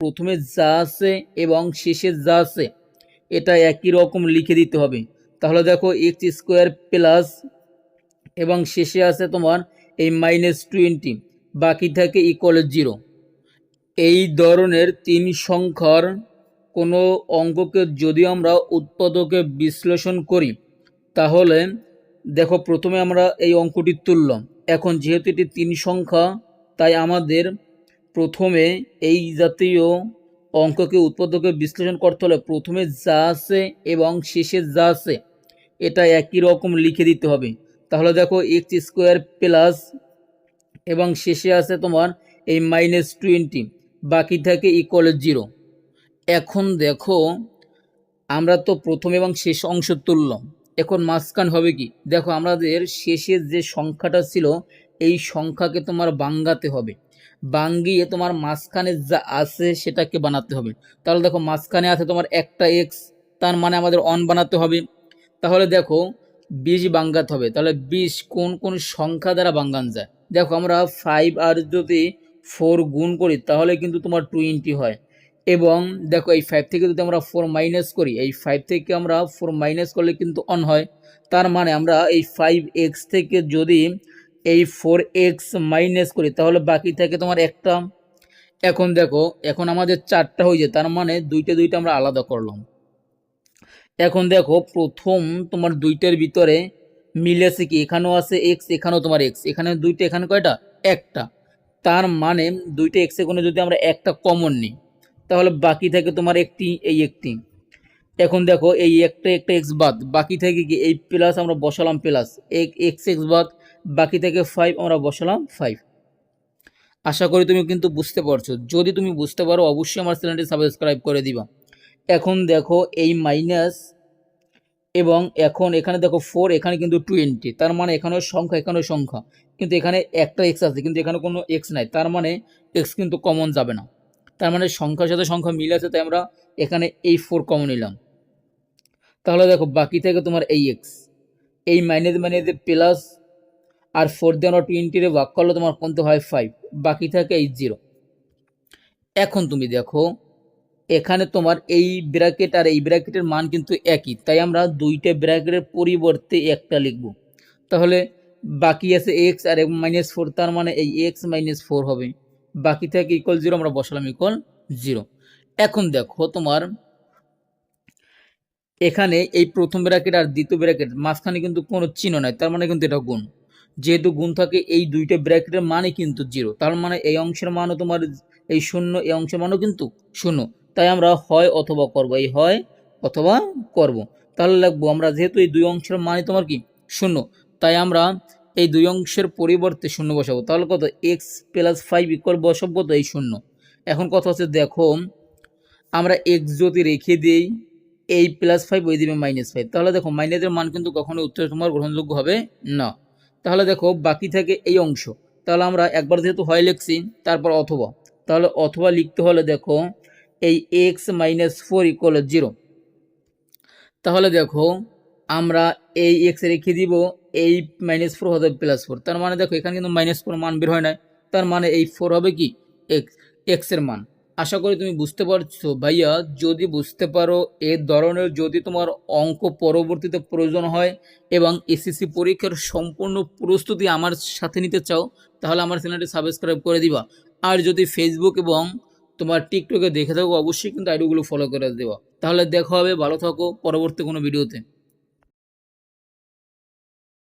প্রথমে যা আছে এবং শেষে যা আছে, এটা একই রকম লিখে দিতে হবে। তাহলে দেখো, এক্স স্কোয়ার প্লাস এবং শেষে আছে তোমার এই মাইনাস টোয়েন্টি, বাকি থাকে ইকুয়াল জিরো এই ধরনের তিন সংখ্যার কোনো অঙ্ককে যদি আমরা উৎপাদকে বিশ্লেষণ করি, তাহলে দেখো, প্রথমে আমরা এই অঙ্কটি তুললাম। এখন যেহেতু এটি তিন সংখ্যা, তাই আমাদের প্রথমে এই জাতীয় অঙ্ককে উৎপাদকে বিশ্লেষণ করতে হলে প্রথমে যা আছে এবং শেষে যা আছে, এটা একই রকম লিখে দিতে হবে। তাহলে দেখো এক্স স্কোয়ার প্লাস এবং শেষে আছে তোমার এই মাইনাস টোয়েন্টি বাকি থাকে ইকুয়াল জিরো এখন দেখো আমরা তো প্রথম এবং শেষ অংশ তুললাম, এখন মাঝখান হবে কি? দেখো আমাদের শেষের যে সংখ্যাটা ছিল, এই সংখ্যাকে তোমার বাঙ্গাতে হবে। বাঙ্গিয়ে তোমার মাঝখানে যা আছে সেটাকে বানাতে হবে। তাহলে দেখো মাঝখানে আছে তোমার একটা এক্স তার মানে আমাদের অন বানাতে হবে। তাহলে দেখো বিশ বাঙ্গাতে হবে। তাহলে বিশ কোন কোন সংখ্যা দ্বারা বাঙ্গান যায়? দেখো আমরা ফাইভ আর যদি ফোর গুণ করি, তাহলে কিন্তু তোমার টোয়েন্টি হয়। এবং দেখো এই ফাইভ থেকে যদি আমরা ফোর মাইনাস করি, এই ফাইভ থেকে আমরা ফোর মাইনাস করলে কিন্তু অন হয়। তার মানে আমরা এই ফাইভ এক্স থেকে যদি এই ফোর এক্স মাইনাস করি, তাহলে বাকি থাকে তোমার একটা। এখন দেখো, এখন আমাদের চারটা হয়ে যায়, তার মানে দুইটা দুইটা আমরা আলাদা করলাম। এখন দেখো, প্রথম তোমার দুইটার ভিতরে মিলে মিলেছে কি? এখানেও আছে এক্স এখানেও তোমার এক্স এখানে দুইটা, এখানে কয়টা? একটা। তার মানে দুইটা এক্সে কোনো যদি আমরা একটা কমন নিই, তাহলে বাকি থাকে তোমার একটি, এই একটি। এখন দেখো, এই একটা একটা এক্স বাদ। বাকি থেকে কি? এই প্লাস আমরা বসালাম প্লাস এক এক্স এক্স বাদ। বাকি থেকে ফাইভ আমরা বসালাম ফাইভ আশা করি তুমি কিন্তু বুঝতে পারছ। যদি তুমি বুঝতে পারো, অবশ্যই আমার চ্যানেলটি সাবস্ক্রাইব করে দিবা। এখন দেখো এই মাইনাস এবং এখন এখানে দেখো ফোর এখানে কিন্তু টোয়েন্টি তার মানে এখানেও সংখ্যা এখানেও সংখ্যা। কিন্তু এখানে একটা এক্স আছে, কিন্তু এখানে কোনো এক্স নাই। তার মানে এক্স কিন্তু কমন যাবে না। তার মানে সংখ্যার সাথে সংখ্যা মিল আছে, তাই আমরা এখানে এই ফোর কমন নিলাম। তাহলে দেখো, বাকি থেকে তোমার এই এক্স এই মাইনাস মাইনাস প্লাস আর ফোর দিয়ে আমরা টোয়েন্টিরে ভাগ করলে তোমার কোনতে হয় ফাইভ বাকি থাকে এই জিরো এখন তুমি দেখো, এখানে তোমার এই ব্র্যাকেট আর এই ব্র্যাকেটের মান কিন্তু একই, তাই আমরা দুইটা ব্র্যাকেটের পরিবর্তে একটা লিখব। তাহলে বাকি আছে এক্স আর মাইনাস ফোর তার মানে এই এক্স মাইনাস ফোর হবে। বাকি থাকে ইকুয়াল জিরো আমরা বসালাম ইকুয়াল জিরো এখন দেখো তোমার, এখানে এই প্রথম ব্র্যাকেট আর দ্বিতীয় ব্র্যাকেট মাঝখানে কিন্তু কোনো চিহ্ন নাই, তার মানে কিন্তু এটা গুণ। যেহেতু গুণ থাকে এই দুইটা ব্র্যাকেটের মানে কিন্তু জিরো। তার মানে এই অংশের মানও তোমার এই শূন্য, এই অংশের মানও কিন্তু শূন্য। তাই আমরা হয় অথবা করব, এই হয় অথবা করব। তাহলে লাগবো আমরা যেহেতু এই দুই অংশের মানে তোমার কি? শূন্য। তাই আমরা এই দুই অংশের পরিবর্তে শূন্য বসাবো। তাহলে কত? এক্স প্লাস ফাইভ ইকুয়াল বসাবো তো এই শূন্য। এখন কথা হচ্ছে দেখো, আমরা এক্স যদি রেখে দিই, এই প্লাস ফাইভ ওই দিবে মাইনাস ফাইভ। তাহলে দেখো, মাইনাসের মান কিন্তু কখনো উত্তর তোমার গ্রহণযোগ্য হবে না। তাহলে দেখো বাকি থাকে এই অংশ। তাহলে আমরা একবার যেহেতু হয় লিখছি, তারপর অথবা। তাহলে অথবা লিখতে হলে দেখো এই X minus four equal zero তাহলে দেখো আমরা এই এক্স রেখে দিব, এই মাইনাস ফোর হবে প্লাস ফোর তার মানে দেখো এখানে কিন্তু মাইনাস ফোর মান বের হয় না তার মানে এই ফোর হবে কি? এক্স এক্সের মান। আশা করি তুমি বুঝতে পারছ। ভাইয়া, যদি বুঝতে পারো, এ ধরনের যদি তোমার অঙ্ক পরবর্তীতে প্রয়োজন হয় এবং এসএসসি পরীক্ষার সম্পূর্ণ প্রস্তুতি আমার সাথে নিতে চাও, তাহলে আমার চ্যানেলটি সাবস্ক্রাইব করে দিবা। আর যদি ফেসবুক এবং তোমার টিকটকে দেখে থাকো, অবশ্যই কিন্তু আইডিগুলো ফলো করে দেওয়া তাহলে দেখা হবে, ভালো থাকো, পরবর্তী কোনো ভিডিওতে।